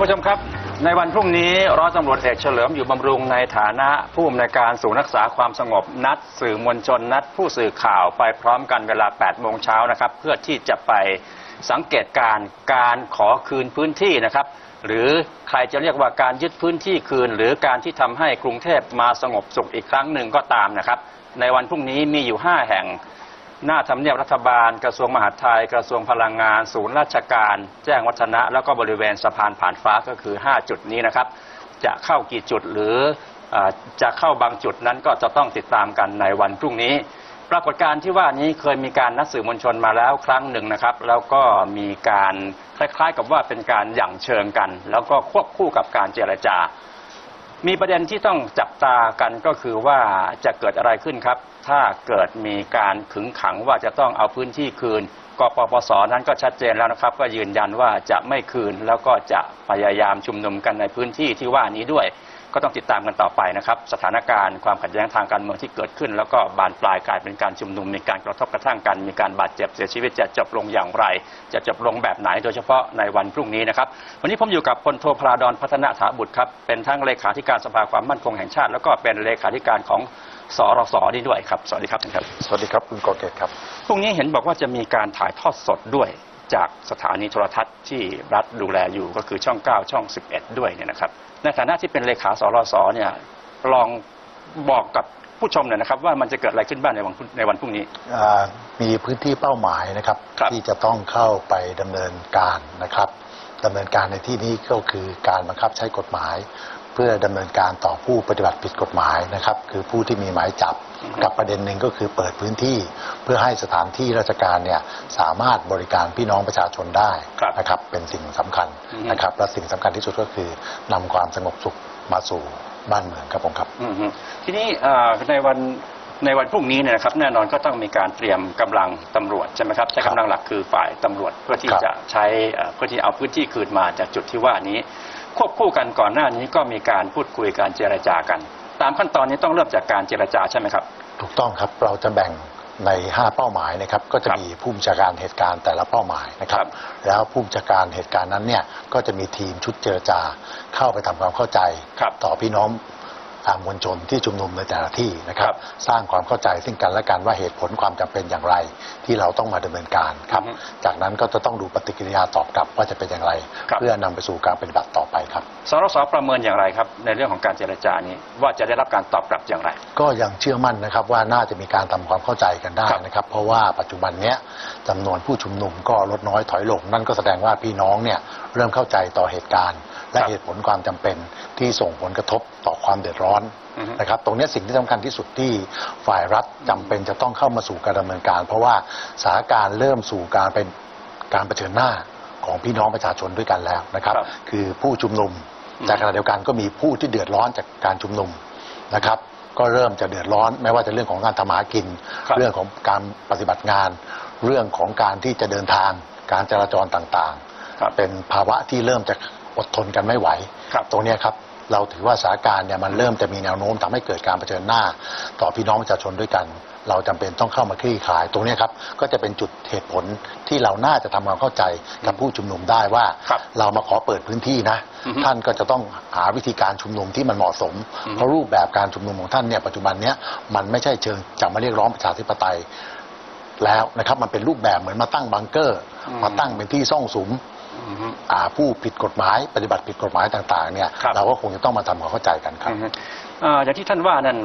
านผู้ชมครับ ในวันพรุ่งนี้ร้อยตำรวจเอกเฉลิมอยู่บำรุงในฐานะผู้อำนวยการศูนย์รักษาความสงบนัด สื่อมวลชนนัด ผู้สื่อข่าวไปพร้อมกันเวลา 8 โมงเช้านะครับ เพื่อที่จะไปสังเกตการณ์การขอคืนพื้นที่นะครับ หรือใครจะเรียกว่าการยึดพื้นที่คืน หรือการที่ทำให้กรุงเทพมาสงบสุขอีกครั้งหนึ่งก็ตามนะครับ ในวันพรุ่งนี้มีอยู่ 5 แห่ง หน้าทำเนียบรัฐบาล กระทรวงมหาดไทย กระทรวงพลังงาน ศูนย์ราชการ แจ้งวัฒนะ แล้วก็บริเวณสะพานผ่านฟ้าก็คือ 5 จุดนี้นะครับ จะเข้ากี่จุดหรืออจะเข้าบางจุดนั้นก็จะต้องติดตามกันในวันพรุ่งนี้ ปรากฏการณ์ที่ว่านี้เคยมีการนัดสื่อมวลชนมาแล้วครั้งหนึ่งนะครับ แล้วก็มีการคล้ายๆ กับว่าเป็นการหยั่งเชิงกัน แล้วก็ควบคู่กับการเจรจา มีประเด็นที่ต้องจับตากันก็คือว่าจะเกิดอะไรขึ้นครับ ถ้าเกิดมีการขึงขังว่าจะต้องเอาพื้นที่คืนกปปสนั้นก็ชัดเจนแล้วนะครับ ก็ยืนยันว่าจะไม่คืนแล้วก็จะพยายามชุมนุมกันในพื้นที่ที่ว่านี้ด้วย ก็ต้องติดตามกันต่อไปนะครับ สถานการณ์ความขัดแย้งทางการเมืองที่เกิดขึ้น แล้วก็บานปลายกลายเป็นการชุมนุมมีการกระทบกระทั่งกัน มีการบาดเจ็บเสียชีวิตจะจบลงอย่างไร จะจบลงแบบไหนโดยเฉพาะในวันพรุ่งนี้นะครับวันนี้ผมอยู่กับพลโทพราดอนพัฒนาถาบุตรครับเป็นทั้งเลขาธิการสภาความมั่นคงแห่งชาติ แล้วก็เป็นเลขาธิการของ สรสนี่ด้วยครับ สวัสดีครับท่านครับ สวัสดีครับคุณกอเกตครับพรุ่งนี้เห็นบอกว่าจะมีการถ่ายทอดสดด้วยจากสถานีโทรทัศน์ที่รัฐดูแลอยู่ก็คือช่อง 9 ช่อง 11 ด้วยเนี่ยนะครับ ในฐานะที่เป็นเลขาสรสเนี่ยลองบอกกับผู้ชมหน่อยนะครับ ว่ามันจะเกิดอะไรขึ้นบ้างในวันพรุ่งในวันพรุ่งนี้อ่ามีพื้นที่เป้าหมายนะครับครับที่จะต้องเข้าไปดำเนินการนะครับดำเนินการในที่นี้ก็คือการบังคับใช้กฎหมายเพื่อดำเนินการต่อผู้ปฏิบัติผิดกฎหมายนะครับ คือผู้ที่มีหมายจับกับประเด็นหนึ่งก็คือเปิดพื้นที่ เพื่อให้สถานที่ราชการเนี่ยสามารถบริการพี่น้องประชาชนได้ครับนะครับ เป็นสิ่งสำคัญอือฮึนะครับและสิ่งสำคัญที่สุดก็คือนำความสงบสุขมาสู่บ้านเมืองครับผมครับอืมฮึทีนี้เอ่อในวันในวันพรุ่งนี้เนี่ยนะครับแน่นอนก็ต้องมีการเตรียมกำลังตำรวจใช่ไหมครับใช้กำลังหลักคือฝ่ายตำรวจเพื่อที่ครับจะใช้เอ่อเพื่อที่เอาพื้นที่คืนมาจากจุดที่ว่านี้ ควบคู่กันก่อนหน้านี้ก็มีการพูดคุยการเจรจากัน ตามขั้นตอนนี้ต้องเริ่มจากการเจรจาใช่ไหมครับ ถูกต้องครับเราจะแบ่งใน 5 เป้าหมายนะครับก็จะครับมีผู้บัญชาการเหตุการณ์แต่ละเป้าหมายนะครัครับบแล้วผู้บัญชาการเหตุการณ์นั้นเนี่ยก็จะมีทีมชุดเจรจาเข้าไปทำความเข้าใจครับต่อพี่น้อง อ่ามวลชนที่ชุมนุมในแต่ละที่นะครับครับ สร้างความเข้าใจซึ่งกันและกันว่าเหตุผลความจำเป็นอย่างไร ที่เราต้องมาดำเนินการครับอือฮึจากนั้นก็จะต้องดูปฏิกิริยาตอบกลับว่าจะเป็นอย่างไรครับเพื่อนำไปสู่การปฏิบัติต่อไปครับสรสประเมินอย่างไรครับ ในเรื่องของการเจรจานี้ว่าจะได้รับการตอบกลับอย่างไร ก็ยังเชื่อมั่นนะครับว่าน่าจะมีการทำความเข้าใจกันได้ครับนะครับ เพราะว่าปัจจุบันเนี้ยจำนวนผู้ชุมนุมก็ลดน้อยถอยลง นั่นก็แสดงว่าพี่น้องเนี่ยเริ่มเข้าใจต่อเหตุการณ์ และครับเหตุผลความจำเป็นที่ส่งผลกระทบต่อความเดือดร้อนอือฮึนะครับ ตรงเนี้ยสิ่งที่สำคัญที่สุดที่ฝ่ายรัฐจำเป็นจะต้องเข้ามาสู่การดำเนินการ เพราะว่าสถานการณ์เริ่มสู่การเป็นการเผชิญหน้าของพี่น้องประชาชนด้วยกันแล้วนะครับครับคือผู้ชุมนุมอืมแต่ขณะเดียวกันก็มีผู้ที่เดือดร้อนจากการชุมนุมนะครับ ก็เริ่มจะเดือดร้อน ไม่ว่าจะเรื่องของการทำมาหากินครับเรื่องของการปฏิบัติงาน เรื่องของการที่จะเดินทางการจราจรต่างครับๆเป็นภาวะที่เริ่มจะ อดทนกันไม่ไหวครับตรงเนี้ยครับเราถือว่าสถานการณ์เนี่ยมันเริ่มจะมีแนวโน้มทำให้เกิดการเผชิญหน้า ต่อพี่น้องประชาชนด้วยกัน เราจำเป็นต้องเข้ามาคลี่คลาย ตรงเนี้ยครับก็จะเป็นจุดเหตุผลที่เราน่าจะทำความเข้าใจกับผู้ชุมนุมได้ว่าครับเรามาขอเปิดพื้นที่นะอือฮึท่านก็จะต้องหาวิธีการชุมนุมที่มันเหมาะสมอือฮึเพราะรูปแบบการชุมนุมของท่านเนี่ยปัจจุบันเนี้ยมันไม่ใช่เชิงจะมาเรียกร้องประชาธิปไตยแล้วนะครับมันเป็นรูปแบบเหมือนมาตั้งบังเกอร์อืมมาตั้งเป็นที่ซ่องสุมอือฮึอ่า ผู้ผิดกฎหมาย ปฏิบัติผิดกฎหมายต่างๆเนี่ยครับ เราก็คงจะต้องมาทำความเข้าใจกันครับอือฮึเอ่ออย่างที่ท่านว่านั่น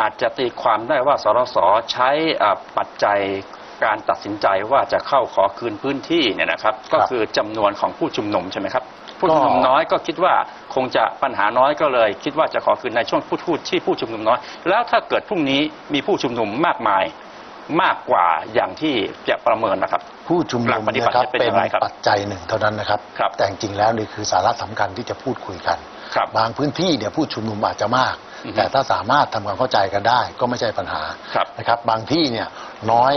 อาจจะตีความได้ว่าสรสใช้อ่าปัจจัยการตัดสินใจว่าจะเข้าขอคืนพื้นที่เนี่ยนะครับ ก็คือจำนวนของผู้ชุมนุมใช่ไหมครับ ผู้ชุมนุมน้อยก็คิดว่าคงจะปัญหาน้อยก็เลย คิดว่าจะขอคืนในช่วงพูดพูดที่ผู้ชุมนุมน้อย แล้วถ้าเกิดพรุ่งนี้มีผู้ชุมนุมมากมาย มากกว่าอย่างที่จะประเมินนะครับ ผู้ชุมหลันุกมปฏิบัตินะครับจะเป็นเป็นอย่างไรครับปัจจัยหนึ่งเท่านั้นนะครับ ครับแต่จริงๆแล้วนี่คือสาระสำคัญที่จะพูดคุยกันครับบางพื้นที่เนี่ยผู้ชุมนุมอาจจะมาก อือฮึแต่ถ้าสามารถทำความเข้าใจกันได้ก็ไม่ใช่ปัญหาครับนะครับ บางที่เนี่ยน้อย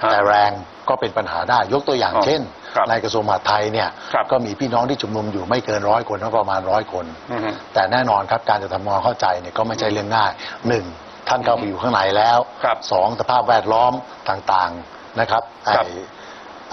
ครับแต่แรงก็เป็นปัญหาได้ยกตัวอย่างอ๋อเช่น ครับในกระทรวงมหาดไทยเนี่ยครับก็มีพี่น้องที่ชุมนุมอยู่ไม่เกินร้อยคนก็ประมาณร้อยคน อือฮึ แต่แน่นอนครับการจะทำความเข้าใจเนี่ยก็ไม่ใช่เรื่องง่ายหนึ่ง ท่านเข้าไปอยู่ข้างในแล้วครับสองสภาพแวดล้อมต่างๆนะครับครับไอ้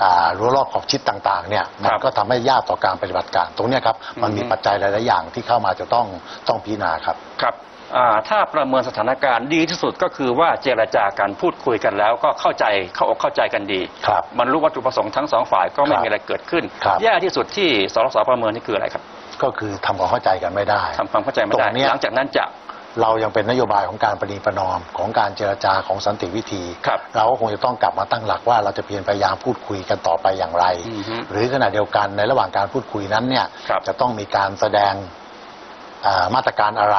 อ่ารั้วรอบขอบชิดต่างๆเนี่ยมัคนรับก็ทำให้ยากต่อการปฏิบัติการ ตรงเนี้ยครับมันมีอืมปัจจัยหลายๆอย่างที่เข้ามาจะต้องต้องพิจารณาครับ ครับอ่าถ้าประเมินสถานการณ์ดีที่สุดก็คือว่าเจรจากันพูดคุยกันแล้ว ก็เข้าใจเข้าอกเข้าใจกันดี ครับบรรลุวัตถุประสงค์ทั้งสองฝ่ายก็ไม่ครับมีอะไรเกิดขึ้น ครับ แย่ที่สุดที่สรสประเมินนี่คืออะไรครับก็คือทำความเข้าใจกันไม่ได้ ทำความเข้าใจไม่ได้ตรงเนี้ย หลังจากนั้นจะ เรายังเป็นนโยบายของการประนีประนอมของการเจรจาของสันติวิธี ครับเราก็คงจะต้องกลับมาตั้งหลักว่าเราจะเพียรพยายามพูดคุยกันต่อไปอย่างไร อือฮึหรือขณะเดียวกันในระหว่างการพูดคุยนั้นเนี่ยครับ จะต้องมีการแสดงอ่ามาตรการอะไร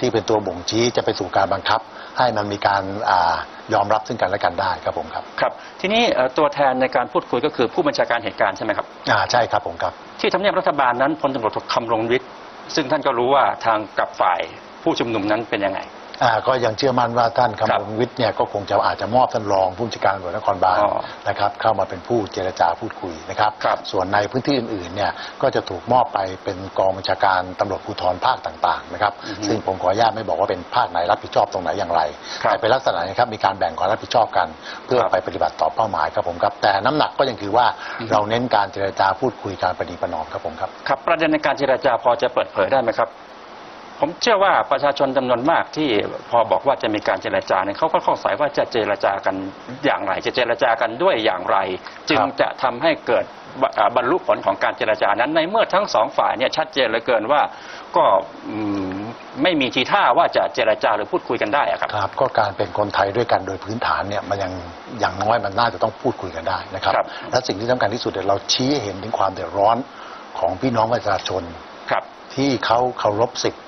ที่เป็นตัวบ่งชี้จะไปสู่การบังคับ ให้มันมีการอายอมรับซึ่งกันและกันได้ครับผมครับครับ ทีนี้เอ่อตัวแทนในการพูดคุยก็คือผู้บัญชาการเหตุการณ์ใช่ไหมครับ อ่าใช่ครับผมครับ ที่ทำเนียบรัฐบาลนั้นพลตำรวจโทคำรงวิทย์ซึ่งท่านก็รู้ว่าทางกับฝ่าย ผู้ชุมนุมนั้นเป็นยังไง อ่าก็ยังเชื่อมั่นว่าท่านครับคำพลวิทย์เนี่ยก็คงจะอาจจะมอบท่านรองผู้บัญชาการตำรวจนครบาลอ๋อนะครับเข้ามาเป็นผู้เจรจาพูดคุยนะครับ ครับส่วนในพื้นที่อื่นๆเนี่ยก็จะถูกมอบไปเป็นกองบัญชาการตำรวจภูธรภาคต่างๆนะครับอือฮึซึ่งผมขออนุญาตไม่บอกว่าเป็นภาคไหนรับผิดชอบตรงไหนอย่างไรครับแต่เป็นลักษณะนะครับมีการแบ่งความรับผิดชอบกัน เพื่อครับไปปฏิบัติต่อเป้าหมายครับผมครับแต่น้ำหนักก็ยังคือว่าอือฮึ เราเน้นการเจรจาพูดคุยการประนีประนอมครับผมครับ ครับประเด็นในการเจรจาพอจะเปิดเผยได้ไหมครับ ผมเชื่อว่าประชาชนจำนวนมากที่พอบอกว่าจะมีการเจรจาเนี่ยเขาก็ข้องสัยว่าจะเจรจากันอย่างไร จะเจรจากันด้วยอย่างไร จึงครับจะทำให้เกิดบอ่าบรรลุผลของการเจรจานั้นในเมื่อทั้งสองฝ่ายเนี่ยชัดเจนเหลือเกินว่าก็อืมไม่มีทีท่าว่าจะเจรจาหรือพูดคุยกันได้อะครับครับ ก็การเป็นคนไทยด้วยกันโดยพื้นฐานเนี่ยมันยังอย่างน้อยมันน่าจะต้องพูดคุยกันได้นะครับครับและสิ่งที่สำคัญที่สุดเนี่ยเราชี้ให้เห็นถึงความเดือดร้อนของพี่น้องประชาชนครับที่เขาเคารพสิทธิ์อือฮึ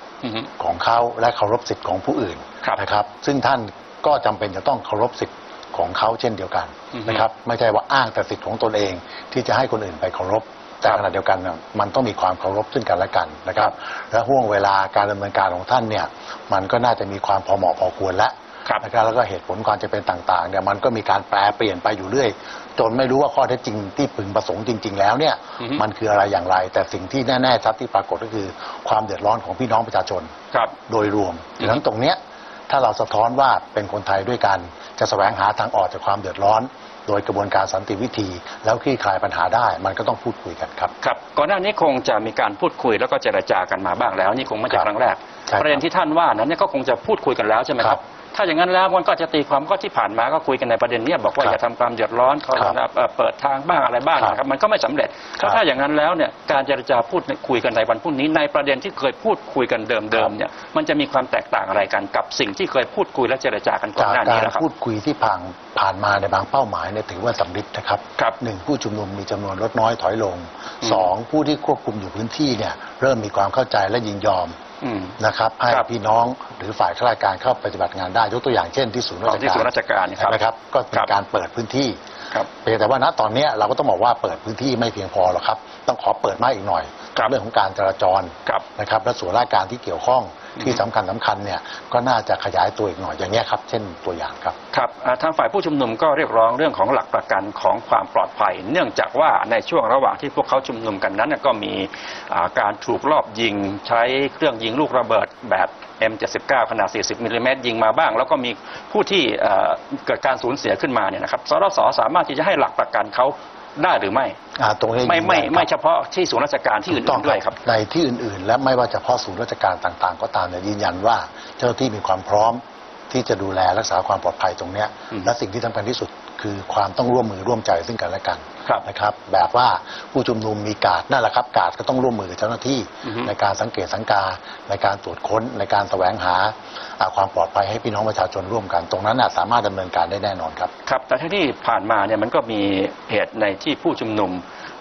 ของเขาและเคารพสิทธิ์ของผู้อื่นครับนะครับ ซึ่งท่านก็จำเป็นจะต้องเคารพสิทธิ์ของเขาเช่นเดียวกันอือฮึนะครับ ไม่ใช่ว่าอ้างแต่สิทธิ์ของตนเอง ที่จะให้คนอื่นไปเคารพแต่ครับขณะเดียวกันเนี่ยมันต้องมีความเคารพซึ่งกันและกันนะครับ และห่วงเวลาการดำเนินการของท่านเนี่ยมันก็น่าจะมีความพอเหมาะพอควรแล้วครับนะครับแล้วก็เหตุผลความจะเป็นต่างๆเนี่ยมันก็มีการแปลเปลี่ยนไปอยู่เรื่อย จนไม่รู้ว่าข้อเท็จจริงที่พึงประสงค์จริง ๆ แล้วเนี่ยอือฮึ มันคืออะไรอย่างไร แต่สิ่งที่แน่ๆชัดที่ปรากฏก็คือความเดือดร้อนของพี่น้องประชาชน ครับ โดยรวมอือฮึดังนั้นตรงเนี้ยถ้าเราสะท้อนว่าเป็นคนไทยด้วยกัน จะแสวงหาทางออกจากความเดือดร้อน โดยกระบวนการสันติวิธี แล้วคลี่คลายปัญหาได้ มันก็ต้องพูดคุยกันครับ ครับก่อนหน้านี้คงจะมีการพูดคุยแล้วก็เจรจากันมาบ้างแล้ว นี่คงไม่ใช่ครับครั้งแรก ใช่ครับประเด็นที่ท่านว่านั้นเนี่ยก็คงจะพูดคุยกันแล้วใช่ไหมคครัรับบ ถ้าอย่างนั้นแล้วมันก็จะตีความก็ที่ผ่านมาก็คุยกันในประเด็นเนี้ยบอกว่าครับอย่าทำความเดือดร้อนเขาครับเอ่อเปิดทางบ้างอะไรบ้างครับนะครับมันก็ไม่สำเร็จครับถ้าอย่างนั้นแล้วเนี่ยการเจรจาพูดคุยกันในวันพรุ่งนี้ในประเด็นที่เคยพูดคุยกันเดิมๆเนี่ยมันจะมีความแตกต่างอะไรกันกับสิ่งที่เคยพูดคุยและเจรจากันก่อนจากหน้าการนี้แล้วครับ พูดคุยที่ผ่านผ่านมาในบางเป้าหมายเนี่ยถือว่าสำเร็จนะครับครับหนึ่งผู้ชุมนุมมีจำนวนลดน้อยถอยลงอืมสองผู้ที่ควบคุมอยู่พื้นที่เนี่ยเริ่มมีความเข้าใจและยินยอมอืม นะครับให้ครับพี่น้องหรือฝ่ายข้าราชการเข้าปฏิบัติงานได้ยกตัวอย่างเช่นที่ศูนย์ราชที่การศูนย์ราชการครับใช่ไหมครับก็เป็ครันบการเปิดพื้นที่ ครับ เพียงแต่ว่าณตอนเนี้ยเราก็ต้องบอกว่าเปิดพื้นที่ไม่เพียงพอหรอกครับ ต้องขอเปิดมากอีกหน่อย ครับเรื่องของการจราจรครับนะครับและส่วนราชการที่เกี่ยวข้องอืม ที่สำคัญสำคัญเนี่ยก็น่าจะขยายตัวอีกหน่อยอย่างเงี้ยครับ เช่นตัวอย่างครับครับทางฝ่ายผู้ชุมนุมก็เรียกร้องเรื่องของหลักประกันของความปลอดภัย เนื่องจากว่าในช่วงระหว่างที่พวกเขาชุมนุมกันนั้นก็มีการถูกลอบยิงใช้เครื่องยิงลูกระเบิดแบบ M79 ขนาด 40มิลลิเมตรยิงมาบ้าง แล้วก็มีผู้ที่เอ่อเกิดการสูญเสียขึ้นมาเนี่ยนะครับสรสสามารถที่จะให้หลักประกันเขา ได้หรือไม่อ่าตรงนี้ไม่ไม่ยืนยันครับไม่เฉพาะที่ศูนย์ราชการที่ถูอื่กต้องนๆด้วยครับในที่อื่น ๆ และไม่ว่าเฉพาะศูนย์ราชการต่าง ๆ ก็ตามเนี่ยยืนยันว่าเจ้าหน้าที่มีความพร้อมที่จะดูแลรักษาความปลอดภัยตรงเนี้ยอืมและสิ่งที่สำคัญที่สุดคือความต้องร่วมมือร่วมใจซึ่งกันและกัน ครับนะครับ แบบว่าผู้ชุมนุมมีการดนั่นแหละครับการดก็ต้องร่วมมือกับเจ้าหน้าที่อือฮึ ในการสังเกตสังกาในการตรวจค้นในการแสวงหาอ่าความปลอดภัยให้พี่น้องประชาชนร่วมกัน ตรงนั้นน่ะสามารถดำเนินการได้แน่นอนครับ ครับแต่ที่ผ่านมาเนี่ยมันก็มีเหตุในที่ผู้ชุมนุม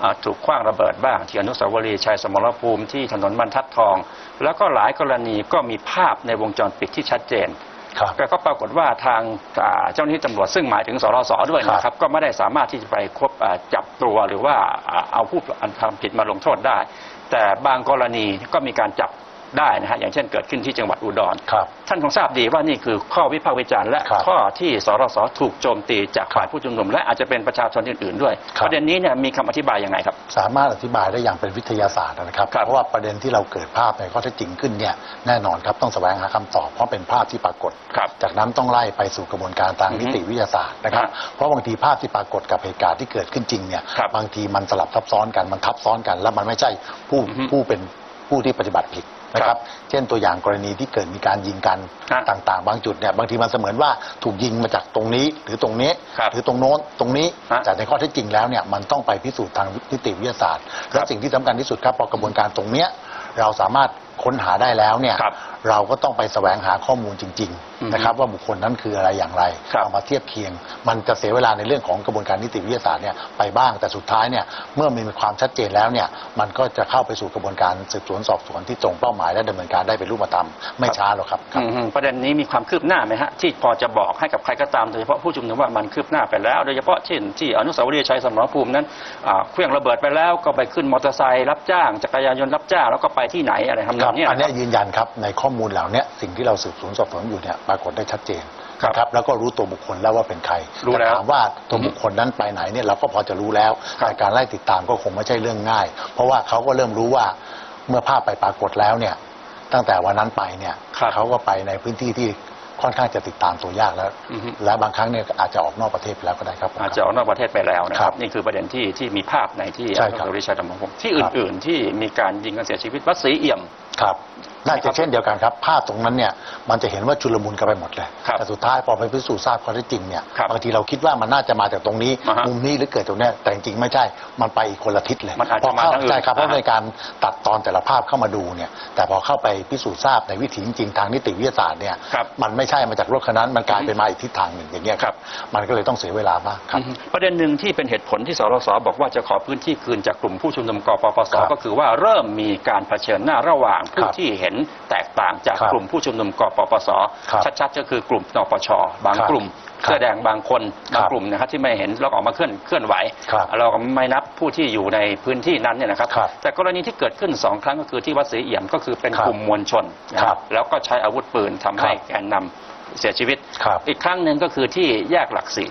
อ่าถูกคว้างระเบิดบ้าง ที่อนุสาวรีย์ชัยสมรภูมิที่ถนนบรรทัดทอง แล้วก็หลายกรณีก็มีภาพในวงจรปิดที่ชัดเจน ครับแต่ก็ปรากฏว่าทางอ่าเจ้าหน้าที่ตำรวจซึ่งหมายถึงสรสด้วยนะคครัรับบก็ไม่ได้สามารถที่จะไปควบอ่าจับตัวหรือว่าอ่าเอาผู้ทำผิดมาลงโทษได้ แต่บางกรณีก็มีการจับ ได้นะฮะอย่างเช่นเกิดขึ้นที่จังหวัดอุดรครับ ท่านคงทราบดีว่านี่คือข้อวิพากษ์วิจารณ์และครับข้อที่สรสถูกโจมตีจากฝ่ายผู้ชุมนุมและอาจจะเป็นประชาชนอื่นๆด้วยครับ ประเด็นนี้เนี่ยมีคำอธิบายยังไงครับ สามารถอธิบายได้อย่างเป็นวิทยาศาสตร์นะครับ ครับเพราะว่าประเด็นที่เราเกิดภาพในข้อเท็จจริงขึ้นเนี่ยแน่นอนครับต้องแสวงหาคำตอบเพราะเป็นภาพที่ปรากฏ ครับจากนั้นต้องไล่ไปสู่กระบวนการทางอือฮึนิติวิทยาศาสตร์นะครับฮะเพราะบางทีภาพที่ปรากฏกับเหตุการณ์ที่เกิดขึ้นจริงเนี่ยครับบางทีมันสลับซับซ้อนกันมันทับซ้อนกัน แล้วมันไม่ใช่ผู้อือฮึ ผู้เป็นผู้ที่ปฏิบัติผิด นะคครัรับบเช่นตัวอย่างกรณีที่เกิดมีการยิงกันฮะต่างๆ บางจุดเนี่ยบางทีมันเสมือนว่าถูกยิงมาจากตรงนี้หรือตรงนี้ ครับหรือตรงโน้นตรงนี้ฮะแต่ในข้อเท็จจริงแล้วเนี่ยมันต้องไปพิสูจน์ทางนิติวิทยาศาสตร์ และสิ่งที่สำคัญที่สุดครับพอกระบวนการตรงเนี้ยเราสามารถ ค้นหาได้แล้วเนี่ยครับเราก็ต้องไปแสวงหาข้อมูลจริง อือฮึๆ นะครับ ว่าบุคคลนั้นคืออะไรอย่างไรครับเอามาเทียบเคียง มันจะเสียเวลาในเรื่องของกระบวนการนิติวิทยาศาสตร์เนี่ยไปบ้างแต่สุดท้ายเนี่ยเมื่อมีความชัดเจนแล้วเนี่ยมันก็จะเข้าไปสู่กระบวนการสืบสวนสอบสวนที่ตรงเป้าหมายและดำเนินการได้เป็นรูปธรรมไม่ช้าหรอกครับ อืมประเด็นนี้มีความคืบหน้าไหมฮะ ที่พอจะบอกให้กับใครก็ตามโดยเฉพาะผู้ชุมนุมว่ามันคืบหน้าไปแล้ว โดยเฉพาะเช่นที่อนุสาวรีย์ชัยสมรภูมินั้นอ่าเครื่องระเบิดไปแล้วก็ไปขึ้นมอเตอร์ไซค์รับจ้างจักรยานยนต์รับจ้างแล้วก็ไปที่ไหนอะไรทำนคอรังบเนี้ยอันนะคเนี้รับยยืนยันครับในข้อมูลเหล่าเนี้ยสิ่งที่เราสืบสวนสอบสวนอยู่เนี่ยปรากฏได้ชัดเจนครับนะครับแล้วก็รู้ตัวบุคคลแล้วว่าเป็นใครรู้แล้วต่ถามว่าตัวบุคคลนั้นไปไหนเนี่ยเราก็พอจะรู้แล้วครับแต่การไล่ติดตามก็คงไม่ใช่เรื่องง่าย เพราะว่าเขาก็เริ่มรู้ว่าเมื่อภาพไปปรากฏแล้วเนี่ยตั้งแต่วันนั้นไปเนี่ยครับเขาก็ไปในพื้นที่ที่ ค่อนข้างจะติดตามตัวยากแล้วอือฮึและบางครั้งเนี่ยอาจจะออกนอกประเทศไปแล้วก็ได้ครับผมอาจจะออกนอกประเทศไปแล้วนะคครัรับบนี่คือประเด็นที่ที่มีภาพในที่อใช่นุครับสาวรีย์ชัยสมรภูมิที่ครับอื่น ๆ ที่มีการยิงกันเสียชีวิตวัดศรีเอี่ยมครับ น่าครัจะบเช่นเดียวกันครับ ภาพตรงนั้นเนี่ยมันจะเห็นว่าชุลมุนกันไปหมดเลย ครับแต่สุดท้ายพอไปพิสูจน์ทราบข้อเท็จจริงเนี่ยครับบางทีเราคิดว่ามันน่าจะมาจากตรงนี้ อ่าฮะมุมนี้หรือเกิดตรงเนี้ยแต่จริงๆไม่ใช่ มันไปอีกคนละทิศเลยมันอาจจะพอเข้ามาทางอื่นใช่ครับเพราะอ่าฮะ ในการตัดตอนแต่ละภาพเข้ามาดูเนี่ยแต่พอเข้าไปพิสูจน์ทราบในวิถีจริงๆทางนิติวิทยาศาสตร์เนี่ยครับมันไม่ใช่มาจากรถคันนั้นมันกลายเป็นมาอีกทิศทางหนึ่งอย่างเงี้ยครับ มันก็เลยต้องเสียเวลาบ้างครับ อืมประเด็นหนึ่งที่เป็นเหตุผลที่สรสบอกว่าจะขอพื้นที่คืนจากกลุ่มผู้ชุมนุมกปปสครับก็คือว่าเริ่มมีการเผชิญหน้าระหว่างผู้ครับที่เห็นแตกต่างจากครับกลุ่มผู้ชุมนุมกปปสครับชัดๆ ก็คือกลุ่มนปช บางครับกลุ่มครับเสื้อแดงบางคนครับบางกลุ่มนะครับที่ไม่เห็นแล้วออกมาเคลื่อนเคลื่อนไหวครับเราก็ไม่นับผู้ที่อยู่ในพื้นที่นั้นเนี่ยนะครับครับแต่กรณีที่เกิดขึ้นสองครั้งก็คือที่วัดศรีเอี่ยมก็คือเป็นครับกลุ่มมวลชนนะคครัรับบแล้วก็ใช้อาวุธปืนทำให้ครับแกนนำเสียชีวิตครับอีกครั้งหนึ่งก็คือที่แยกหลักสี่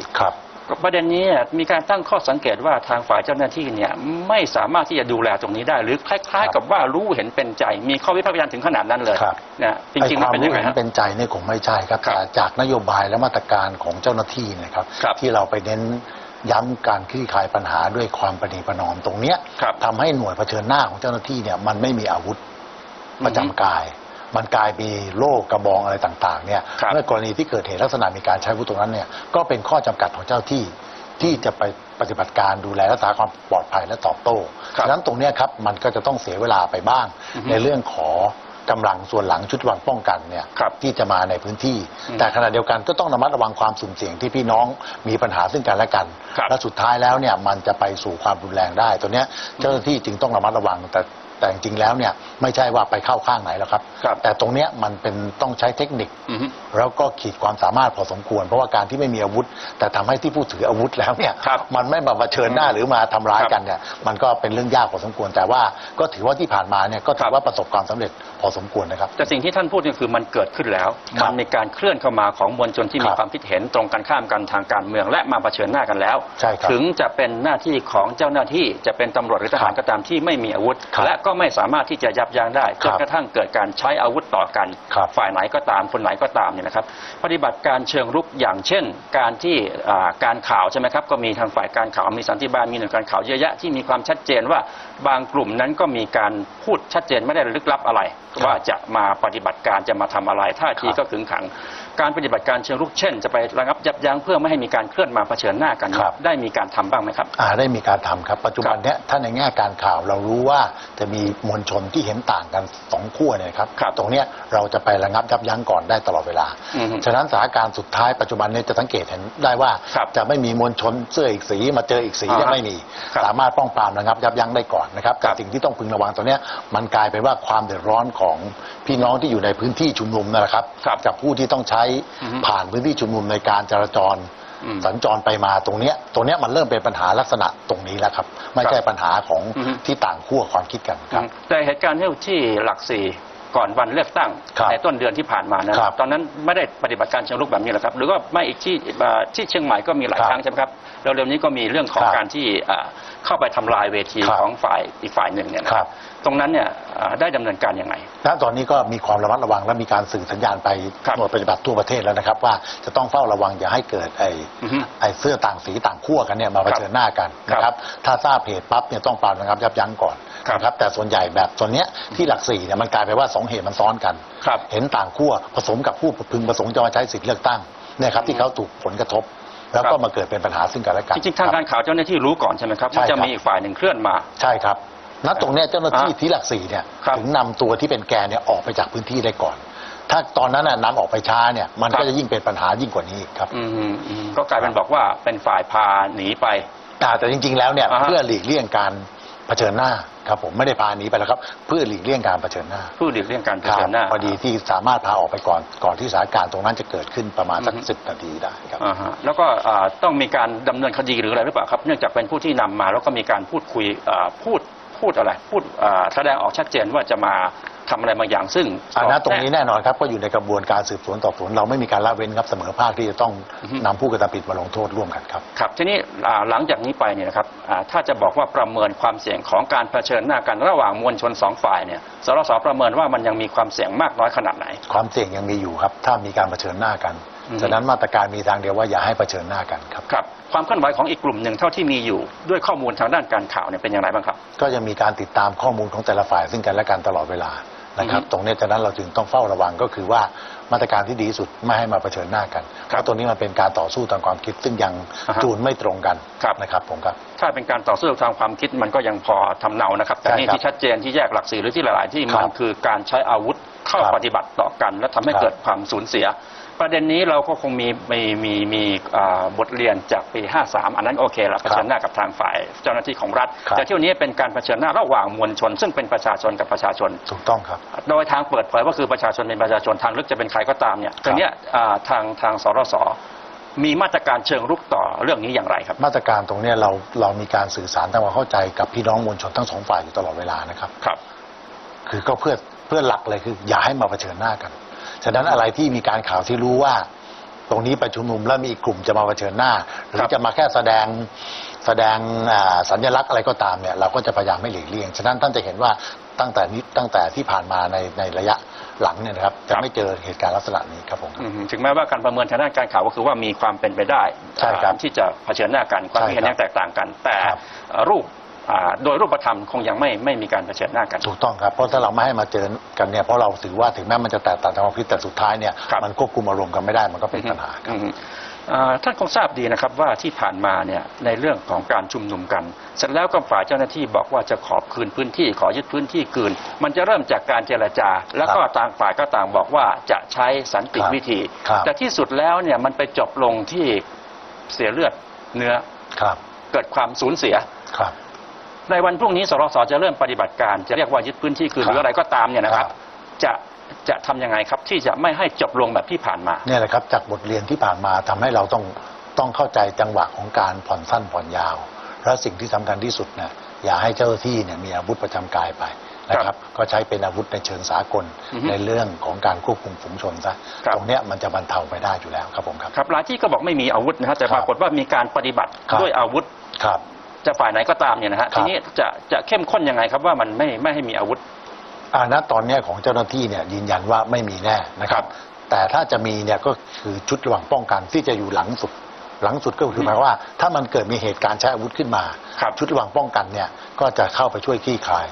ครับประเด็นนี้มีการตั้งข้อสังเกตว่าทางฝ่ายเจ้าหน้าที่เนี่ยไม่สามารถที่จะดูแลตรงนี้ได้ หรือคล้าย ๆ กับว่ารู้เห็นเป็นใจ มีข้อวิพากษ์วิจารณ์ถึงขนาดนั้นเลยครับนะจริงๆไอ้มันความเป็นยัรู้งไงเห็นฮะเป็นใจเนี่ยคงไม่ใช่ครับครับแต่จากนโยบายและมาตรการของเจ้าหน้าที่เนะครับครับ ที่เราไปเน้นย้ำการคลี่คลายปัญหาด้วยความประนีประนอมตรงเนี้ยครับทำให้หน่วยเผชิญหน้าของเจ้าหน้าที่เนี่ยมันไม่มีอาวุธประจำกาย มันกลายมีโล่กระบองอะไรต่างๆเนี่ยครับเมื่อกรณีที่เกิดเหตุลักษณะมีการใช้อาวุธตรงนั้นเนี่ยก็เป็นข้อจำกัดของเจ้าที่ที่จะไปปฏิบัติการดูแลรักษาความปลอดภัยและตอบโต้ครับฉะนั้นตรงเนี้ยครับมันก็จะต้องเสียเวลาไปบ้างอือฮึในเรื่องขอกำลังส่วนหลังชุดวางป้องกันเนี่ยครับที่จะมาในพื้นที่อืมแต่ขณะเดียวกันก็ต้องระมัดระวังความสุ่มเสี่ยงที่พี่น้องมีปัญหาซึ่งกันและกันครับและสุดท้ายแล้วเนี่ยมันจะไปสู่ความรุนแรงได้ ตัวเนี้ยเจ้าหน้าที่จึงต้องระมัดระวังแต่ แต่จริงๆแล้วเนี่ยไม่ใช่ว่าไปเข้าข้างไหนแล้วครับ ครับแต่ตรงเนี้ยมันเป็นต้องใช้เทคนิค อือฮึแล้วก็ขีดความสามารถพอสมควร เพราะว่าการที่ไม่มีอาวุธ แต่ทำให้ที่ผู้ถืออาวุธแล้วเนี่ยครับมันไม่มาเผชิญหน้าหรือมาทำร้ายครับกันเนี่ยมันก็เป็นเรื่องยากพอสมควร แต่ว่าก็ถือว่าที่ผ่านมาเนี่ยก็ถืครัอบ ว่าประสบความสำเร็จพอสมควรนะครับ แต่สิ่งที่ท่านพูดก็คือมันเกิดขึ้นแล้ว ครัมับนมีการเคลื่อนเข้ามาของมวลชนที่มีครับความคิดเห็นตรงกันข้ามกันทางการเมืองและมาเผชิญหน้ากันแล้ว ใช่ครับถึงจะเป็นหน้าที่ของเจ้าหน้าที่จะเป็นตำรวจหรือทหารครับก็ตามที่ไม่มีอาวุธ ครับและก็ไม่สามารถที่จะยับยั้งได้จครันบกระทั่งเกิดการใช้อาวุธต่อกันครับฝ่ายไหนก็ตามคนไหนก็ตามเนี่ยนะครับ ปฏิบัติการเชิงรุกอย่างเช่น การที่อ่าการข่าวใช่ไหมครับก็มีทางฝ่ายการข่าวมีสันติบาลมีหน่วยการข่าวเยอะแยะที่มีความชัดเจนว่าบางกลุ่มนั้นก็มีการพูดชัดเจนไม่ได้ลึกลับอะไรครับว่าจะมาปฏิบัติการจะมาทำอะไรท่าทีครับก็ขึงขัง การปฏิบัติการเชิงรุกเช่น จะไประงับยับยั้งเพื่อไม่ให้มีการเคลื่อนมาเผชิญหน้ากันครับ ได้มีการทำบ้างไหมครับ อ่าได้มีการทำครับ ปัจจุบันเนี้ยถ้าในแง่การข่าวเรารู้ว่าจะมีมวลชนที่เห็นต่างกันสองขั้วเนี่ยครับ ครับตรงเนี้ยเราจะไประงับยับยั้งก่อนได้ตลอดเวลา อือฮึฉะนั้นสถานการณ์สุดท้ายปัจจุบันเนี้จะสังเกตเห็นได้ว่าครับจะไม่มีมวลชนเสื้ออีกสีมาเจออีกสีอ่าฮะเนี่ยไม่มี ครับสามารถป้องปรามระงับยับยั้งได้ก่อนนะครับครัแต่บสิ่งที่ต้องพึงระวังตัวเนี้ยมันกลายเป็นว่าความเดือดร้อนของพี่น้องที่อยู่ในพื้นที่ชุมนุมนั่นแหละครับครับกับผู้ที่ต้องใช้อือฮึผ่านพื้นที่ชุมนุมในการจราจรอืมสัญจรไปมาตรงเนี้ยตรงเนี้ยมันเริ่มเป็นปัญหาลักษณะตรงนี้แล้วครับ ไม่ใช่ปัญหาของอือฮึที่ต่างขั้วความคิดกันครับ แต่เหตุการณ์ที่ที่หลักสี่ก่อนวันเลือกตั้งครับในต้นเดือนที่ผ่านมานะครับตอนนั้นไม่ได้ปฏิบัติการเชิงรุกแบบนี้หรอครับ หรือว่าไม่อีกที่เอ่อที่เชียงใหม่ก็มีหลายครับครั้งใช่ไหมครับเร็วๆนี้ก็มีเรื่องของครับการที่เอ่อเข้าไปทำลายเวทีครับของฝ่ายอีกฝ่ายหนึ่งเนี่ยนะคครัรับบ ตรงนั้นเนี่ยเอ่อได้ดำเนินการยังไงณตอนนี้ก็มีความระมัดระวังและมีการสื่อสัญญาณไปครับหน่วยปฏิบัติทั่วประเทศแล้วนะครับ ว่าจะต้องเฝ้าระวังอย่าให้เกิดไอ้อือฮึไอ้เสื้อต่างสีต่างขั้วกันเนี่ยมาเผชิญหน้ากันนะครับ ถ้าทราบเหตุปั๊บเนี่ยต้องปราบระงับยับยั้งก่อนครับนะครับ แต่ส่วนใหญ่แบบส่วนเนี้ยที่หลักสี่เนี่ยมันกลายไปนว่าสองเหตุมันซ้อนกันครับเห็นต่างขั้วผสมกับผู้พึงประสงค์จะมาใช้สิทธิเลือกตั้งเนี่ยครับที่เขาถูกผลกระทบแล้วครัก็บมาเกิดเป็นปัญหาซึ่งกันและกันจริงๆทางการข่าวเจ้าหน้าที่รู้ก่อนใช่ไหมครับใช่ว่าจะครับมีอีกฝ่ายหนึ่งเคลื่อนมาใช่ครับ ณตรงเนี้ยเจ้าหน้าที่อะที่หลักสี่เนี่ยครับ ถึงนำตัวที่เป็นแกนเนี่ยออกไปจากพื้นที่ได้ก่อน ถ้าตอนนั้นน่ะนำออกไปช้าเนี่ยมันครัก็บจะยิ่งเป็นปัญหายิ่งกว่านี้อีกครับอืมอืมก็กลายเป็นบอกว่าเป็นฝ่ายพาหนีไป อ่าแต่จริง ๆ แล้วเนี่ยอ่าฮะ เพื่อหลีกเลี่ยงการเผชิญหน้าครับผมไม่ได้พาหนีไปแล้วครับเพื่อหลีกเลี่ยงการเผชิญหน้าผู้หลีกเลี่ยงการเผครัชิญหน้าพอดีที่สามารถพาออกไปก่อนก่อนที่สถานการณ์ตรงนั้นจะเกิดขึ้นประมาณสักอือฮึ สิบนาทีได้ครับอ่าฮะแล้วก็อ่าต้องมีการดำเนินคดีหรืออะไรหรือเปล่าครับ เนื่องจากเป็นผู้ที่นำมาแล้วก็มีการพูดคุยอ่าพูด พูดอะไร พูดอ่าแสดงออกชัดเจนว่าจะมาทำอะไรบางอย่างซึ่งอันนั้นตรงนี้แน่นอนครับก็อยู่ในกระบวนการสืบสวนสอบสวนเราไม่มีการละเว้นครับเสมอภาคที่จะต้องอือฮึนำผู้กระทำผิดมาลงโทษร่วมกันครับครับทีนี้อ่าหลังจากนี้ไปเนี่ยนะครับอ่าถ้าจะบอกว่าประเมินความเสี่ยงของการเผชิญหน้ากันระหว่างมวลชนสองฝ่ายเนี่ยสรสประเมินว่ามันยังมีความเสี่ยงมากน้อยขนาดไหน ความเสี่ยงยังมีอยู่ครับ ถ้ามีการเผชิญหน้ากันอืม ฉะนั้นมาตรการมีทางเดียวว่าอย่าให้เผชิญหน้ากันครับครับ ความเคลื่อนไหวของอีกกลุ่มหนึ่งเท่าที่มีอยู่ด้วยข้อมูลทางด้านการข่าวเนี่ยเป็นอย่างไรบ้างครับ ก็ยังมีการติดตามข้อมูลของแต่ละฝ่าย ซึ่งกันและกันตลอดเวลานะครับอือฮึตรงนี้ฉะนั้นเราจึงต้องเฝ้าระวังก็คือว่ามาตรการที่ดีที่สุดไม่ให้มาเผชิญหน้ากันเพราะตรงนี้มันเป็นการต่อสู้ทางความคิด ซึ่งยังอ่าฮะจูนไม่ตรงกันครับนะครับผมครับ ถ้าเป็นการต่อสู้ทางความคิดมันก็ยังพอทำเนานะครับ แต่ใช่นี่ครับที่ชัดเจนที่แยกหลักสี่หรือที่หลาย ๆ ที่ครัมันบคือการใช้อาวุธเข้าครับปฏิบัติต่อกัน และทำให้ครับเกิดความสูญเสีย ประเด็นนี้เราก็คงมีมีมีมีอ่าบทเรียนจากปี 53 อันนั้นโอเคละเผชิญหน้ากับทางฝ่ายเจ้าหน้าที่ของรัฐ ครับ แต่เที่ยวนี้เป็นการเผชิญหน้าระหว่างมวลชน ซึ่งเป็นประชาชนกับประชาชน ถูกต้องครับ โดยทางเปิดเผยว่าคือประชาชนเป็นประชาชนทางลึกจะเป็นใครก็ตามเนี่ยตรงเนี้ยอ่าทางทางสรสมีมาตรการเชิงรุกต่อเรื่องนี้อย่างไรครับ มาตรการตรงเนี้ยเราเรามีการสื่อสารทำความเข้าใจกับพี่น้องมวลชนทั้งสองฝ่ายอยู่ตลอดเวลานะครับ ครับ คือก็เพื่อเพื่อหลักเลยคือ อย่าให้มาเผชิญหน้ากัน ฉะนั้นอะไรที่มีการข่าวที่รู้ว่า ตรงนี้ไปชุมนุมแล้วมีอีกกลุ่มจะมาเผชิญหน้า หรืครัอบจะมาแค่แสดงแสดงอ่าสัญลักษณ์อะไรก็ตามเนี่ยเราก็จะพยายามไม่หลีกเลี่ยง ฉะนั้นท่านจะเห็นว่าตั้งแต่นี้ตั้งแต่ที่ผ่านมาในในระยะหลังเนี่ยนะครับจะไม่เจอเหตุการณ์ลักษณะนี้ครับผมอืมถึงแม้ว่าการประเมินทางด้านการข่าวก็คือว่ามีความเป็นไปได้ใช่ครับอ่าที่จะเผชิญหน้ากันความคิดเห็นใช่ครับยังแตกต่างกัน แต่ครับเอ่อรูปอ่า โดยรูปธรรมคงยังไม่ไม่มีการเผชิญหน้ากัน ถูกต้องครับ เพราะถ้าเราไม่ให้มาเจอกันเนี่ยเพราะเราถือว่าถึงแม้มันจะแตกต่างทางความคิดแต่สุดท้ายเนี่ยมันควบคุมอารมณ์กันไม่ได้มันก็เป็นปัญหาครับท่านคงทราบดีนะครับว่าที่ผ่านมาเนี่ยในเรื่องของการชุมนุมกัน เสร็จแล้วก็ฝ่ายเจ้าหน้าที่บอกว่าจะขอคืนพื้นที่ ขอยึดพื้นที่คืน มันจะเริ่มจากการเจรจา แล้วก็ต่างฝ่ายก็ต่างบอกว่าจะใช้สันติวิธี แต่ที่สุดแล้วเนี่ยมันไปจบลงที่เสียเลือดเนื้อครับเกิดความสูญเสียครับ ในวันพรุ่งนี้สรสจะเริ่มปฏิบัติการ จะเรียกว่ายึดพื้นที่คืนครัหบรืออะไรก็ตามเนี่ยนะครับครับ จะจะทำยังไงครับที่จะไม่ให้จบลงแบบที่ผ่านมาเนี่ยแหละครับ จากบทเรียนที่ผ่านมาทำให้เราต้องต้องเข้าใจจังหวะของการผ่อนสั้นผ่อนยาว และสิ่งที่สำคัญที่สุดเนี่ยอย่าให้เจ้าหน้าที่เนี่ยมีอาวุธประจำกายไปนะคครัรับบก็ใช้เป็นอาวุธในเชิงสากลอือฮึในเรื่องของการควบคุมฝูงชนซะครับตรงเนี้ยมันจะบรรเทาไปได้อยู่แล้วครับผมครับ ครับหลายที่ก็บอกไม่มีอาวุธนะฮะแต่คปรับรากฏว่ามีการปฏิบัติครับ ด้วยอาวุธ ครับ จะฝ่ายไหนก็ตามเนี่ยนะฮะครับทีนี้จะจะเข้มข้นยังไงครับว่ามันไม่ไม่ให้มีอาวุธอาณตอนเนี้ยของเจ้าหน้าที่เนี่ยยืนยันว่าไม่มีแน่นะครัครับบแต่ถ้าจะมีเนี่ยก็คือชุดระหว่างป้องกันที่จะอยู่หลังสุด หลังสุดก็คือหมายความว่า ถ้ามันเกิดมีเหตุการณ์ใช้อาวุธขึ้นมาครับชุดระหว่างป้องกันเนี่ยก็จะเข้าไปช่วยคลี่คลาย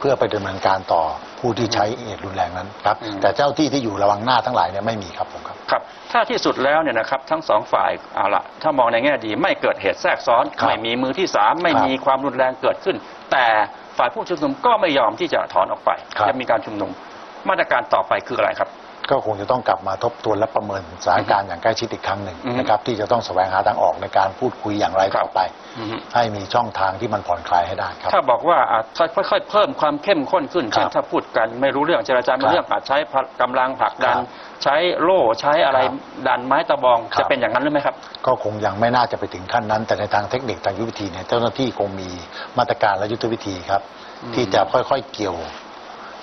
เพื่อไปดำเนินการต่อผู้ที่ใช้เหตุรุนแรงนั้นครับ อืม แต่เจ้าที่ที่อยู่ระวังหน้าทั้งหลายเนี่ยไม่มีครับผมครับ ครับถ้าที่สุดแล้วเนี่ยนะครับทั้งสองฝ่ายเอาละถ้ามองในแง่ดีไม่เกิดเหตุแทรกซ้อน ครับไม่มีมือที่สามไม่ครับมีความรุนแรงเกิดขึ้น แต่ฝ่ายผู้ชุมนุมก็ไม่ยอมที่จะถอนออกไป ครับ จะมีการชุมนุมมาตรการต่อไปคืออะไรครับ ก็คงจะต้องกลับมาทบทวนและประเมินสถานการณ์อย่างใกล้ชิดอีกครั้งหนึ่งอือฮึนะครับที่จะต้องแสวงหาทางออกในการพูดคุยอย่างไรต่อไปอือฮึให้มีช่องทางที่มันผ่อนคลายให้ได้ครับ ถ้าบอกว่าอาจจะค่อยๆเพิ่มความเข้มข้นขึ้นครับเช่นถ้าพูดกันไม่รู้เรื่องเจรจาไม่รู้เรื่องอาจใช้กำลังผลักดันครับใช้โล่ใช้อะไรครับดันไม้ตะบองครับจะเป็นอย่างนั้นหรือไม่ครับ ก็คงยังไม่น่าจะไปถึงขั้นนั้น แต่ในทางเทคนิคทางยุทธวิธีเนี่ยเจ้าหน้าที่คงมีมาตรการและยุทธวิธีครับอืมที่จะค่อยๆเกี่ยว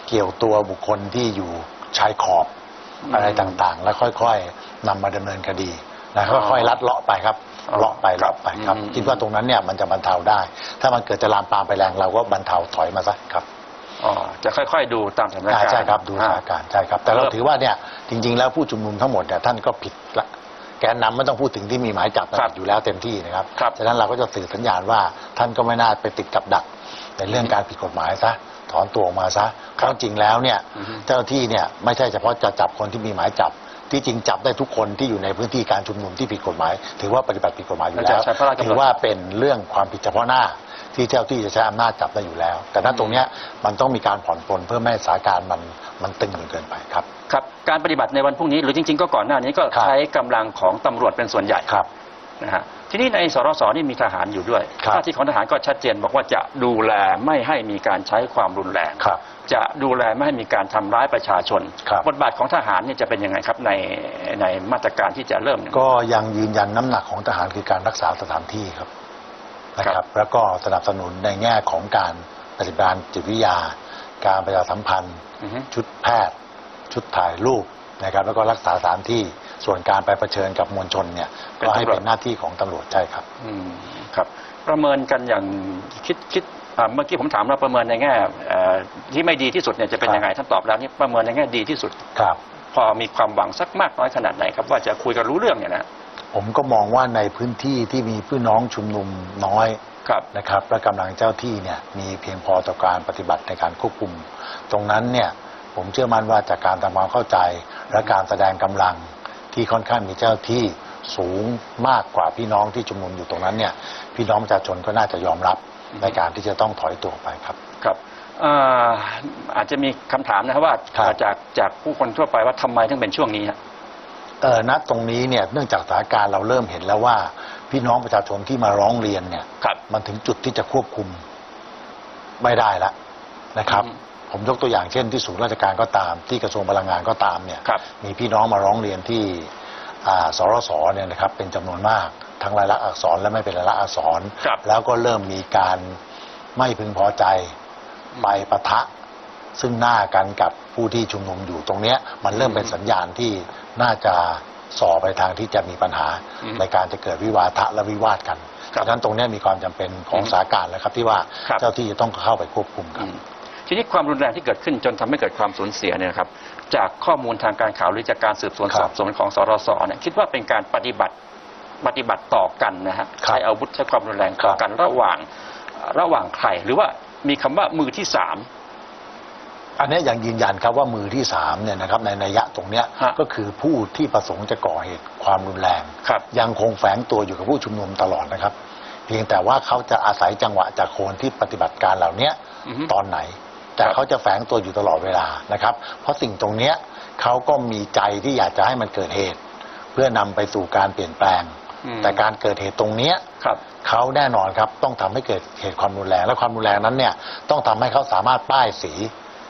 เกี่ยวตัวบุคคลที่อยู่ชายขอบ อืมอะไรต่างๆ แล้วค่อยๆนำมาดำเนินคดีนะอ๋อค่อยๆลัดเลาะไปครับอ๋อเลาะไปเลาะไปครับอืมคิดว่าตรงนั้นเนี่ยมันจะบรรเทาได้ ถ้ามันเกิดจะลามปามไปแรงเราก็บรรเทาถอยมาซะครับอ๋อจะค่อยๆดูตามสถานอ่าการณ์ใช่ครับดูสถานการณ์ใช่ครับ แต่เราเริ่มถือว่าเนี่ยจริง ๆ แล้วผู้ชุมนุมทั้งหมดเนี่ยท่านก็ผิดละแกนนำไม่ต้องพูดถึงที่มีหมายจับนะครับอยู่แล้วเต็มที่นะครับครับฉะนั้นเราก็จะสื่อสัญญาณว่าท่านก็ไม่น่าไปติดกับดักในเรื่องการผิดกฎหมายซะ ถอนตัวออกมาซะเพราะจริงแล้วเนี่ยอือฮึเจ้าหน้าที่เนี่ยไม่ใช่เฉพาะจะจับคนที่มีหมายจับ ที่จริงจับได้ทุกคนที่อยู่ในพื้นที่การชุมนุมที่ผิดกฎหมาย ถือว่าปฏิบัติผิดกฎหมายอยู่แล้วใช้พระราชกำหนดถือว่าเป็นเรื่องความผิดเฉพาะหน้าที่เจ้าที่จะใช้อำนาจจับได้อยู่แล้ว แต่ถ้าตรงเนี้ยมันต้องมีการผ่อนปลนเพื่อไม่ให้สถานการณ์มันมันตึงจนเกินไปครับครับการปฏิบัติในวันพรุ่งนี้หรือจริง ๆ ก็ก่อนหน้านี้ก็ครับใช้กำลังของตำรวจเป็นส่วนใหญ่ครับนะฮะ ทีนี้ในสรสนี่มีทหารอยู่ด้วยครับท่าทีของทหารก็ชัดเจนบอกว่าจะดูแลไม่ให้มีการใช้ความรุนแรงครับจะดูแลไม่ให้มีการทำร้ายประชาชนครับบทบาทของทหารเนี่ยจะเป็นยังไงครับในในมาตรการที่จะเริ่มเนี่ยก็ยังยืนยันน้ำหนักของทหารคือการรักษาสถานที่ครับนะคครัรับบแล้วก็สนับสนุนในแง่ของการปฏิบัติการจิตวิทยา การประชาสัมพันธ์อือฮึชุดแพทย์ ชุดถ่ายรูปนะครับ แล้วก็รักษาสถานที่ ส่วนการไปเผชิญกับมวลชนเนี่ยก็ให้เป็นหน้าที่ของตำรวจใช่ครับอืมครับประเมินกันอย่างคิดคิดอ่าเมื่อกี้ผมถามเราประเมินในแง่เอ่อที่ไม่ดีที่สุดเนี่ยจะเป็นครับยังไงท่านตอบแล้วนี่ประเมินในแง่ดีที่สุดครับ พอมีความหวังสักมากน้อยขนาดไหนครับ ว่าจะคุยกันรู้เรื่องเนี่ยนะผมก็มองว่าในพื้นที่ที่มีพี่น้องชุมนุมน้อยครับนะครับและกำลังเจ้าที่เนี่ยมีเพียงพอต่อการปฏิบัติในการควบคุม ตรงนั้นเนี่ยผมเชื่อมั่นว่าจากการทำความเข้าใจและการแสดงกำลัง ที่ค่อนข้างมีเจ้าที่สูงมากกว่าพี่น้องที่ชุมนุมอยู่ตรงนั้นเนี่ยพี่น้องประชาชนก็น่าจะยอมรับอืมในการที่จะต้องถอยตัวไปครับ ครับเอ่ออาจจะมีคำถามนะครับว่าครับ จากจากผู้คนทั่วไปว่าทำไมถึงเป็นช่วงนี้ฮะ เออณตรงนี้เนี่ยเนื่องจากสถานการณ์เราเริ่มเห็นแล้วว่า พี่น้องประชาชนที่มาร้องเรียนเนี่ยครับมันถึงจุดที่จะควบคุมไม่ได้แล้วนะครับ อืม ผมยกตัวอย่างเช่นที่ศูนย์ราชการก็ตาม ที่กระทรวงพลังงานก็ตามเนี่ยครับมีพี่น้องมาร้องเรียนที่อ่าสรสเนี่ยนะครับเป็นจำนวนมากทั้งรายลักษณ์อักษรและไม่เป็นรายลักษณ์อักษรครับแล้วก็เริ่มมีการไม่พึงพอใจไปปะทะ ซึ่งหน้ากันกับผู้ที่ชุมนุมอยู่ตรงเนี้ยมันเริ่มเป็นสัญญาณที่น่าจะส่อไปทางที่จะมีปัญหาอืมในการจะเกิดวิวาทะและวิวาทกันครับดังนั้นตรงเนี้ยมีความจำเป็นของอืมสถานการณ์แล้วครับที่ว่าครับเจ้าที่จะต้องเข้าไปควบคุมคอืรับม ทีนี้ความรุนแรงที่เกิดขึ้นจนทำให้เกิดความสูญเสียเนี่ยนะครับจากข้อมูลทางการข่าวหรือจากการสืบสวนครับสอบสวนของสรสเนี่ยคิดว่าเป็นการปฏิบัติปฏิบัติต่อกันนะฮะครับใช้อาวุธใช้ความรุนแรงต่อครับกันระหว่างระหว่างใครหรือว่ามีคำว่ามือที่สามอันเนี้ยยังยืนยันครับว่ามือที่สามเนี่ยนะครับในนัยยะตรงเนี้ยฮะก็คือผู้ที่ประสงค์จะก่อเหตุความรุนแรงครับยังคงแฝงตัวอยู่กับผู้ชุมนุมตลอดนะครับ เพียงแต่ว่าเขาจะอาศัยจังหวะจากคนที่ปฏิบัติการเหล่าเนี้ยอือฮึตอนไหน แต่ครับเขาจะแฝงตัวอยู่ตลอดเวลานะครับ เพราะสิ่งตรงเนี้ยเขาก็มีใจที่อยากจะให้มันเกิดเหตุ เพื่อนำไปสู่การเปลี่ยนแปลงอืมแต่การเกิดเหตุตรงเนี้ยครับเขาแน่นอนครับต้องทำให้เกิดเหตุความรุนแรง และความรุนแรงนั้นเนี่ยต้องทำให้เขาสามารถป้ายสี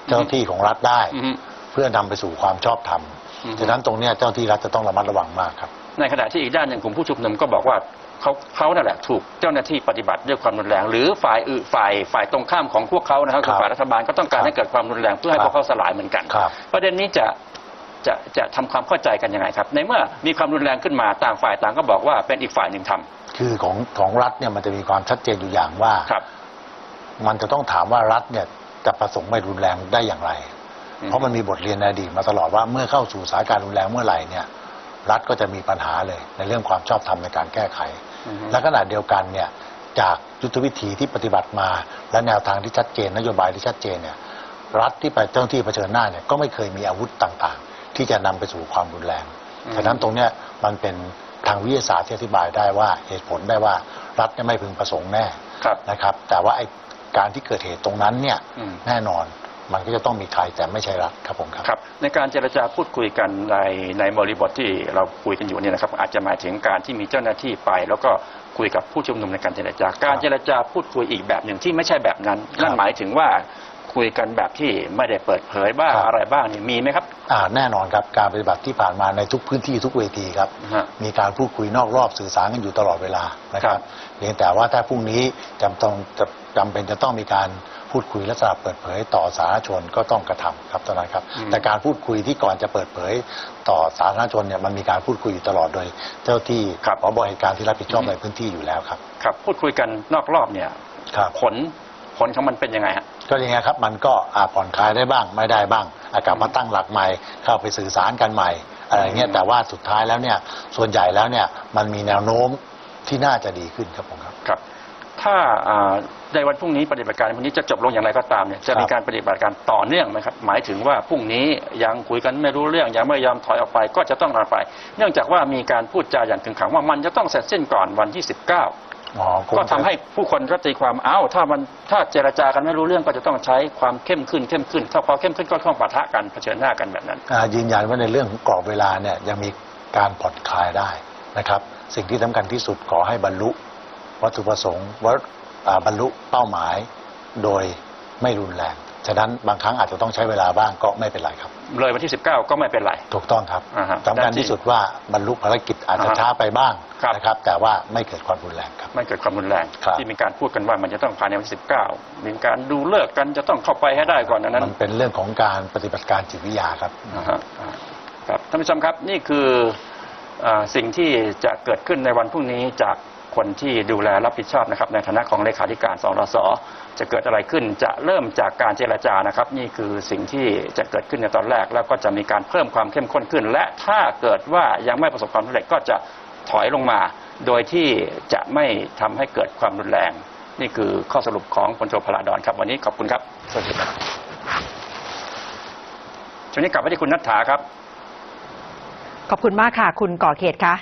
เจ้าหน้าที่ของรัฐได้อือฮึเพื่อนำไปสู่ความชอบธรรมอือฮึฉะนั้นตรงเนี้ยเจ้าที่รัฐจะต้องระมัดระวังมากครับในขณะที่อีกด้านหนึ่งกลุ่มผู้ชุมนุมก็บอกว่า เขาเขานั่นแหละถูกเจ้าหน้าที่ปฏิบัติด้วยความรุนแรง หรือฝ่ายอื่นฝ่ายฝ่ายตรงข้ามของพวกเขานะครับคคืรัอบฝ่ายรัฐบาลก็ต้องการครับให้เกิดความรุนแรงเพื่อให้ครับพวกเขาสลายเหมือนกัน ครับประเด็นนี้จะจะจะทำความเข้าใจกันยังไงครับ ในเมื่อมีความรุนแรงขึ้นมาต่างฝ่ายต่างก็บอกว่าเป็นอีกฝ่ายหนึ่งทำ คือของของรัฐเนี่ยมันจะมีความชัดเจนอยู่อย่างว่า ครับ มันจะต้องถามว่ารัฐเนี่ยจะประสงค์ไม่รุนแรงได้อย่างไร อืม เพราะมันมีบทเรียนในอดีตมาตลอดว่าเมื่อเข้าสู่สถานการณ์รุนแรงเมื่อไหร่เนี่ย รัฐก็จะมีปัญหาเลยในเรื่องความชอบธรรมในการแก้ไขอือฮึ และขณะเดียวกันเนี่ยจากยุทธวิธีที่ปฏิบัติมา และแนวทางที่ชัดเจน นโยบายที่ชัดเจนเนี่ยรัฐที่ไปเจ้าหน้าที่เผชิญหน้าเนี่ยก็ไม่เคยมีอาวุธต่างๆ ที่จะนำไปสู่ความรุนแรงอืมฉะนั้นตรงเนี้ยมันเป็นทางวิทยาศาสตร์ที่อธิบายได้ว่าเหตุผลได้ว่ารัฐเนี่ยไม่พึงประสงค์แน่ครับนะครับ แต่ว่าไอ้การที่เกิดเหตุตรงนั้นเนี่ยอืมแน่นอน มันก็จะต้องมีใครแต่ไม่ใช่รัฐครับผมครับ ครับในการเจรจาพูดคุยกันในในบริบทที่เราคุยกันอยู่เนี่ยนะครับ อาจจะหมายถึงการที่มีเจ้าหน้าที่ไป แล้วก็คุยกับผู้ชุมนุมในการเจรจาการเจรจาพูดคุยอีกแบบหนึ่งที่ไม่ใช่แบบนั้นนั่นหมายถึงว่า คุยกันแบบที่ไม่ได้เปิดเผยบ้างครับ อะไรบ้างนี่มีไหมครับ อ่าแน่นอนครับการปฏิบัติที่ผ่านมาในทุกพื้นที่ทุกเวทีครับ ฮะมีการพูดคุยนอกรอบสื่อสารกันอยู่ตลอดเวลานะคครัรับบเพียงแต่ว่าถ้าพรุ่งนี้จำต้องจะจำเป็นจะต้องมีการพูดคุยลักษณะเปิดเผยต่อสาธารณชนก็ต้องกระทำครับตอนนั้นครับ อืม แต่การพูดคุยที่ก่อนจะเปิดเผยต่อสาธารณชนเนี่ยมันมีการพูดคุยอยู่ตลอดโดย เจ้าที่ผบเหตุการณ์ที่รับผิดชอบในพื้นที่อยู่แล้วครับ ครับ พูดคุยกันนอกรอบเนี่ย ครับ ผลผลของมันเป็นยังไงฮะ ก็ยังไงครับมันก็อ่าผ่อนคลายได้บ้างไม่ได้บ้างอากลับมาตั้งหลักใหม่เข้าไปสื่อสารกันใหม่อะไรเงี้ยแต่ว่าสุดท้ายแล้วเนี่ยส่วนใหญ่แล้วเนี่ยมันมีแนวโน้มที่น่าจะดีขึ้นครับผมครับครับ ถ้าอ่าในวันพรุ่งนี้ปฏิบัติการวันนี้จะจบลงอย่างไรก็ตามเนี่ยจะมีครับการปฏิบัติการต่อเนื่องไหมครับหมายถึงว่าพรุ่งนี้ยังคุยกันไม่รู้เรื่องยังไม่ยอมถอยออกไปก็จะต้องลาไป เนื่องจากว่ามีการพูดจาอย่างถึงขังว่ามันจะต้องเสร็จสิ้นก่อนวันที่ 19 อ๋อคงก็ทำจะให้ผู้คนก็ตีความเอ้าถ้ามันถ้าเจรจากันไม่รู้เรื่องก็จะต้องใช้ความเข้มขึ้นเข้มขึ้น ถ้าพอเข้มขึ้นก็ต้องปะทะกันเผชิญหน้ากันแบบนั้น อ่ายืนยันว่าในเรื่องของกรอบเวลาเนี่ยยังมีการผ่อนคลายได้นะครับ สิ่งที่สำคัญที่สุดขอให้บรรลุวัตถุประสงค์ว่าอ่าบรรลุเป้าหมาย โดยไม่รุนแรง ฉะนั้นบางครั้งอาจจะต้องใช้เวลาบ้างก็ไม่เป็นไรครับ เลยวันที่ 19 ก็ไม่เป็นไร ถูกต้องครับอ่าฮะสำคัญที่สุดว่าบรรลุภารกิจอาจจะอ่าฮะช้าไปบ้างครับ นะครับ แต่ว่าไม่เกิดความรุนแรงครับ ไม่เกิดความรุนแรง ครับ ที่มีการพูดกันว่ามันจะต้องภายในวันที่19มีการดูเลิกษ์กันจะต้องเข้าไปให้ได้ก่อนอันนั้น มันเป็นเรื่องของการปฏิบัติการจิตวิทยาครับ อ่าฮะอ่าครับท่านผู้ชมครับนี่คืออาสิ่งที่จะเกิดขึ้นในวันพรุ่งนี้จาก คนที่ดูแลรับผิดชอบนะครับในฐานะของเลขาธิการสรสจะเกิดอะไรขึ้น จะเริ่มจากการเจรจานะครับ นี่คือสิ่งที่จะเกิดขึ้นในตอนแรก แล้วก็จะมีการเพิ่มความเข้มข้นขึ้น และถ้าเกิดว่ายังไม่ประสบความสำเร็จก็จะถอยลงมา โดยที่จะไม่ทำให้เกิดความรุนแรง นี่คือข้อสรุปของพลโทพลาดอนครับ วันนี้ขอบคุณครับสวัสดีครับช่วงนี้กลับไปที่คุณนัทธาครับ ขอบคุณมากค่ะ คุณก่อเขตคะ